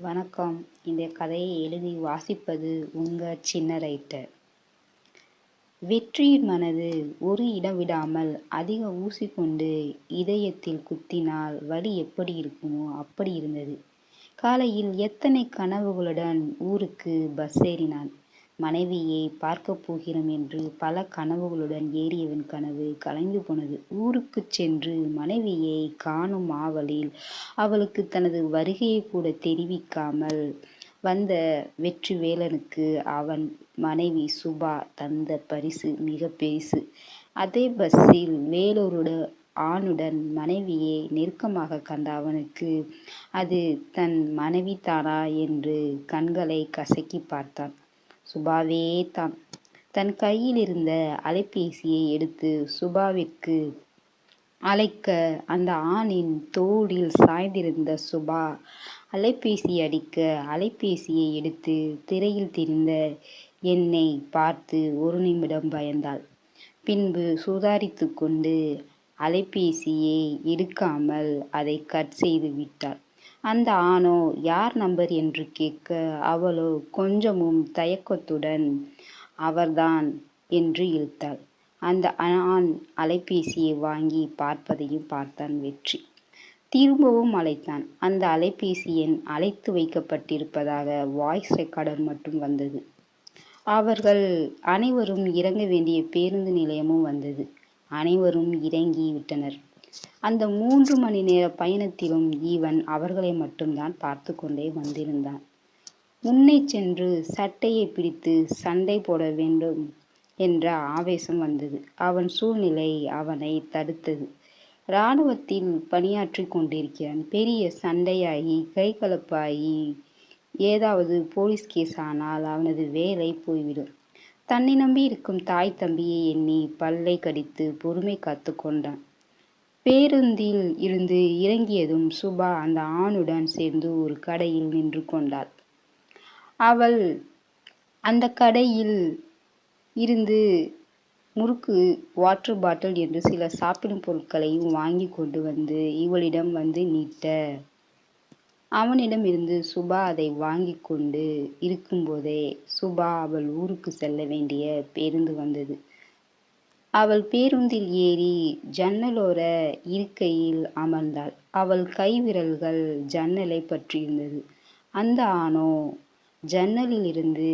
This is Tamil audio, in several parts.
வணக்கம். இந்த கதையை எழுதி வாசிப்பது உங்க சின்ன ரைட்டர் வெற்றியின் மனது ஒரு இடம் விடாமல் அதிக ஊசி கொண்டு இதயத்தில் குத்தினால் வலி எப்படி இருக்குமோ அப்படி இருந்தது. காலையில் எத்தனை கனவுகளுடன் ஊருக்கு பஸ் ஏறினான். மனைவியை பார்க்கப் போகிறோம் என்று பல கனவுகளுடன் ஏறியவன் கனவு கலைந்து போனது. ஊருக்குச் சென்று மனைவியை காணும் ஆவலில் அவளுக்கு தனது வருகையை கூட தெரிவிக்காமல் வந்த வெற்றிவேலனுக்கு அவன் மனைவி சுபா தந்த பரிசு மிக பெரிசு. அதே பஸ்ஸில் வேலூரோட ஆணுடன் மனைவியை நெருக்கமாக கண்ட அவனுக்கு அது தன் மனைவி தானா என்று கண்களை கசக்கி பார்த்தான். சுபாவே தான் தன் கையில் இருந்த அலைபேசியை எடுத்து சுபாவிற்கு அழைக்க அந்த ஆணின் தோளில் சாய்ந்திருந்த சுபா அலைபேசி அடிக்க அலைபேசியை எடுத்து திரையில் தெரிந்த என்னை பார்த்து ஒரு நிமிடம் பயந்தாள். பின்பு சுதாரித்து கொண்டு அலைபேசியை எடுக்காமல் அதை கட் செய்து விட்டாள். அந்த ஆணோ யார் நம்பர் என்று கேட்க அவளோ கொஞ்சமும் தயக்கத்துடன் அவர்தான் என்று இழுத்தாள். அந்த ஆண் அலைபேசியை வாங்கி பார்ப்பதையும் பார்த்தான் வெற்றி. திரும்பவும் அழைத்தான். அந்த அலைபேசி எண் அழைத்து வைக்கப்பட்டிருப்பதாக வாய்ஸ் ரெக்கார்டர் மட்டும் வந்தது. அவர்கள் அனைவரும் இறங்க வேண்டிய பேருந்து நிலையமும் வந்தது. அனைவரும் இறங்கி விட்டனர் அந்த மூன்று மணி நேர பயணத்திலும் ஈவன் அவர்களை மட்டும்தான் பார்த்து கொண்டே வந்திருந்தான். முன்னே சென்று சட்டையை பிடித்து சண்டை போட வேண்டும் என்ற ஆவேசம் வந்தது. அவன் சூழ்நிலை அவனை தடுத்தது. இராணுவத்தில் பணியாற்றி கொண்டிருக்கிறான். பெரிய சண்டையாகி கைகலப்பாகி ஏதாவது போலீஸ் கேஸ் ஆனால் அவனது வேலை போய்விடும். தன்னை நம்பி இருக்கும் தாய் தம்பியை எண்ணி பல்லை கடித்து பொறுமை காத்து கொண்டான். பேருந்தில் இருந்து இறங்கியதும் சுபா அந்த ஆணுடன் சேர்ந்து ஒரு கடையில் நின்று கொண்டாள். அவள் அந்த கடையில் இருந்து முறுக்கு வாட்டர் பாட்டில் என்று சில சாப்பிடும் பொருட்களையும் வாங்கி கொண்டு வந்து இவளிடம் வந்து நீட்ட. அவனிடம் இருந்து சுபா அதை வாங்கி கொண்டு இருக்கும்போதே சுபா அவள் ஊருக்கு செல்ல வேண்டிய பேருந்து வந்தது. அவள் பேருந்தில் ஏறி ஜன்னலோர இருக்கையில் அமர்ந்தாள். அவள் கைவிரல்கள் ஜன்னலை பற்றியிருந்தது. அந்த ஆணோ ஜன்னலிலிருந்து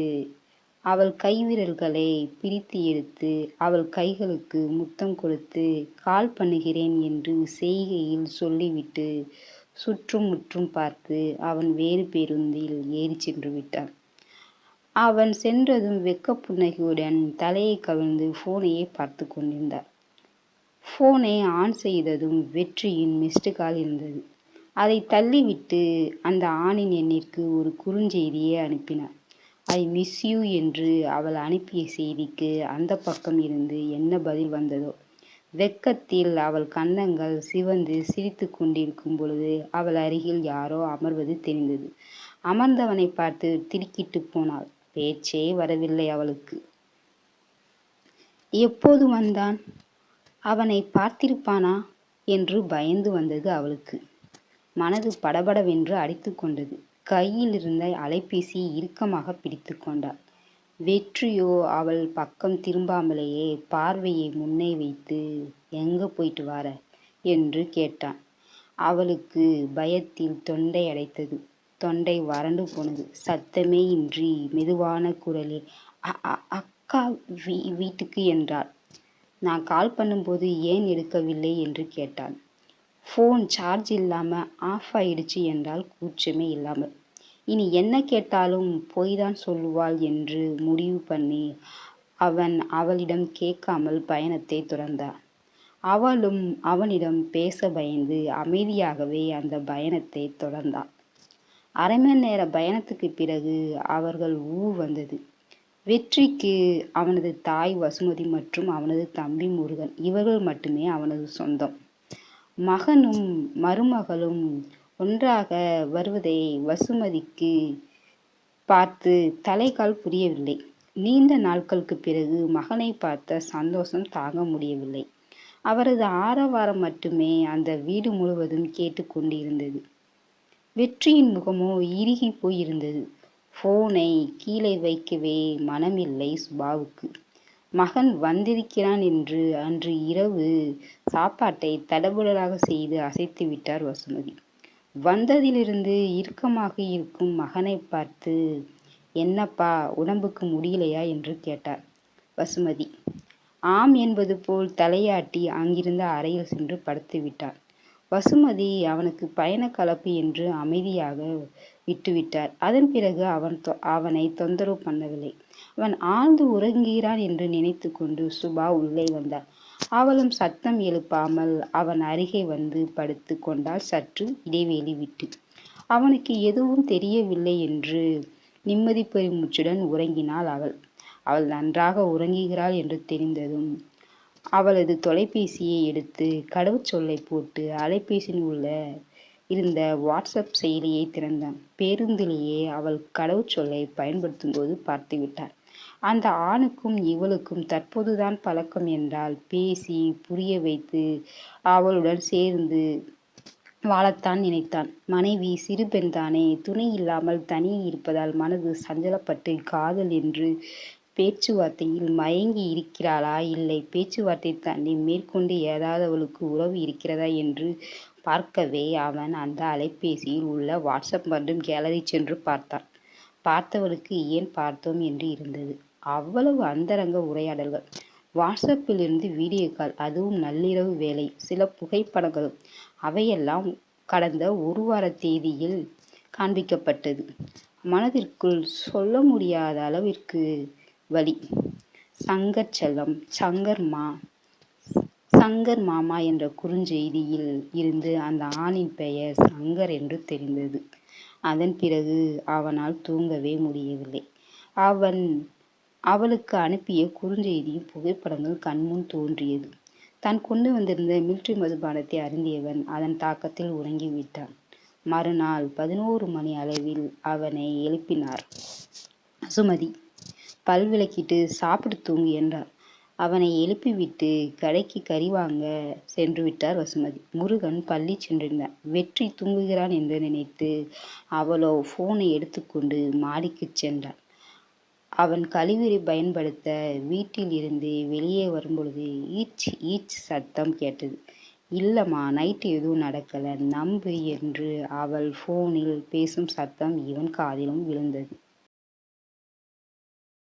அவள் கைவிரல்களை பிரித்து எடுத்து அவள் கைகளுக்கு முத்தம் கொடுத்து கால் பண்ணுகிறேன் என்று செய்கையில் சொல்லிவிட்டு சுற்றும் முற்றும் பார்த்து அவன் வேறு பேருந்தில் ஏறிச் சென்று விட்டான். அவன் சென்றதும் வெக்க புன்னகையுடன் தலையை கவிழ்ந்து ஃபோனையே பார்த்து கொண்டிருந்தார். ஃபோனை ஆன் செய்ததும் வெற்றியின் மிஸ்டு கால் இருந்தது. அதை தள்ளிவிட்டு அந்த ஆணின் எண்ணிற்கு ஒரு குறுஞ்செய்தியை அனுப்பினார். ஐ மிஸ் யூ என்று அவள் அனுப்பிய செய்திக்கு அந்த பக்கம் இருந்து என்ன பதில் வந்ததோ? வெக்கத்தில் அவள் கன்னங்கள் சிவந்து சிரித்து கொண்டிருக்கும் பொழுது அவள் அருகில் யாரோ அமர்வது தெரிந்தது. அமர்ந்தவனை பார்த்து திடுக்கிட்டு போனாள். பேச்சே வரவில்லை அவளுக்கு. எப்போது வந்தான்? அவனை பார்த்திருப்பானா? என்று பயந்து வந்தது அவளுக்கு. மனது படபடவென்று அடித்து கொண்டது. கையில் இருந்த அலைபேசி இறுக்கமாக பிடித்து கொண்டாள். வெற்றியோ அவள் பக்கம் திரும்பாமலேயே பார்வையை முன்னே வைத்து எங்க போயிட்டு வார? என்று கேட்டான். அவளுக்கு பயத்தில் தொண்டை அடைத்தது. தொண்டை வறண்டு போனது. சத்தமே இன்றி மெதுவான குரலில் அக்கா வீ வீட்டுக்கு என்றாள். நான் கால் பண்ணும்போது ஏன் எடுக்கவில்லை? என்று கேட்டான் ஃபோன் சார்ஜ் இல்லாமல் ஆஃப் ஆயிடுச்சு என்றால் கூச்சமே இல்லாமல். இனி என்ன கேட்டாலும் போய் தான் சொல்லுவாள் என்று முடிவு பண்ணி அவன் அவளிடம் கேட்காமல் பயணத்தை தொடர்ந்தான் அவளும் அவனிடம் பேச பயந்து அமைதியாகவே அந்த பயணத்தை தொடர்ந்தான் அரை மணி நேர பயணத்துக்கு பிறகு அவர்கள் ஊர் வந்தது. வெற்றிக்கு அவனது தாய் வசுமதி மற்றும் அவனது தம்பி முருகன் இவர்கள் மட்டுமே அவனது சொந்தம். மகனும் மருமகளும் ஒன்றாக வருவதை வசுமதிக்கு பார்த்து தலைகால் புரியவில்லை. நீண்ட நாட்களுக்கு பிறகு மகனை பார்த்த சந்தோஷம் தாங்க முடியவில்லை. அவரது ஆரவாரம் மட்டுமே அந்த வீடு முழுவதும் கேட்டுக்கொண்டிருந்தது வெற்றியின் முகமோ இறுகி போயிருந்தது. ஃபோனை கீழே வைக்கவே மனமில்லை சுபாவுக்கு. மகன் வந்திருக்கிறான் என்று அன்று இரவு சாப்பாட்டை தடபுடலாக செய்து அசைத்து விட்டார் வசுமதி. வந்ததிலிருந்து இறுக்கமாக இருக்கும் மகனை பார்த்து என்னப்பா உடம்புக்கு முடியலையா என்று கேட்டார் வசுமதி. ஆம் என்பது போல் தலையாட்டி அங்கிருந்த அறையில் சென்று படுத்து விட்டார். வசுமதி அவனுக்கு பயண கலப்பு என்று அமைதியாக விட்டுவிட்டார். அதன் பிறகு அவன் அவனை தொந்தரவு பண்ணவில்லை. அவன் ஆழ்ந்து உறங்குகிறான் என்று நினைத்து கொண்டு சுபா உள்ளே வந்தாள். அவளும் சத்தம் எழுப்பாமல் அவன் அருகே வந்து படுத்து கொண்டாள் சற்று இடைவெளி விட்டு. அவனுக்கு எதுவும் தெரியவில்லை என்று நிம்மதி பெருமூச்சுடன் உறங்கினாள் அவள். அவள் நன்றாக உறங்குகிறாள் என்று தெரிந்ததும் அவளது தொலைபேசியை எடுத்து கடவுச்சொல்லை போட்டு அலைபேசியில் உள்ள இருந்த வாட்ஸ்அப் செயலியை திறந்தான். பேருந்திலேயே அவள் கடவுச்சொல்லை பயன்படுத்தும்போது பார்த்துவிட்டான். அந்த ஆணுக்கும் இவளுக்கும் தற்போதுதான் பழக்கம் என்றால் பேசி புரிய வைத்து அவளுடன் சேர்ந்து வாழத்தான் நினைத்தான். மனைவி சிறு பெண்தானே துணை இல்லாமல் தனியே இருப்பதால் மனது சஞ்சலப்பட்டு காதல் என்று பேச்சுவார்த்தையில் மயங்கி இருக்கிறாளா இல்லை பேச்சுவார்த்தை தாண்டி மேற்கொண்டு ஏதாவது அவளுக்கு உறவு இருக்கிறதா என்று பார்க்கவே அவன் அந்த அலைபேசியில் உள்ள வாட்ஸ்அப் மற்றும் கேலரி சென்று பார்த்தான். பார்த்தவளுக்கு ஏன் பார்த்தோம் என்று இருந்தது. அவ்வளவு அந்தரங்க உரையாடல்கள். வாட்ஸ்அப்பிலிருந்து வீடியோ கால் அதுவும் நள்ளிரவு வேலை சில புகைப்படங்களும் அவையெல்லாம் கடந்த ஒரு வார தேதியில் காண்பிக்கப்பட்டது. மனதிற்குள் சொல்ல முடியாத அளவிற்கு வழி சங்கர் செல்லம் சங்கர் மா சங்கர் மாமா என்ற குறுஞ்செய்தியில் இருந்து அந்த ஆணின் பெயர் சங்கர் என்று தெரிந்தது. அதன் பிறகு அவனால் தூங்கவே முடியவில்லை. அவன் அவளுக்கு அனுப்பிய குறுஞ்செய்தியும் புகைப்படங்கள் கண்முன் தோன்றியது. தான் கொண்டு வந்திருந்த மில்ட்ரி மதுபானத்தை அருந்தியவன் அதன் தாக்கத்தில் உறங்கிவிட்டான். மறுநாள் பதினோரு மணி அளவில் அவனை எழுப்பினார் சுமதி. பல் விளக்கிட்டு சாப்பிட்டு தூங்கு என்றார். அவனை எழுப்பிவிட்டு கடைக்கு கறி வாங்க சென்று விட்டார் வசுமதி. முருகன் பள்ளி சென்றிருந்தான். வெற்றி தூங்குகிறான் என்று நினைத்து அவளோ போனை எடுத்துக்கொண்டு மாடிக்குச் சென்றான் அவன் கழிவறை பயன்படுத்த வீட்டில் இருந்து வெளியே வரும்பொழுது ஈச் ஈச் சத்தம் கேட்டது. இல்லம்மா நைட்டு எதுவும் நடக்கலை நம்பு என்று அவள் ஃபோனில் பேசும் சத்தம் இவன் காதிலும் விழுந்தது.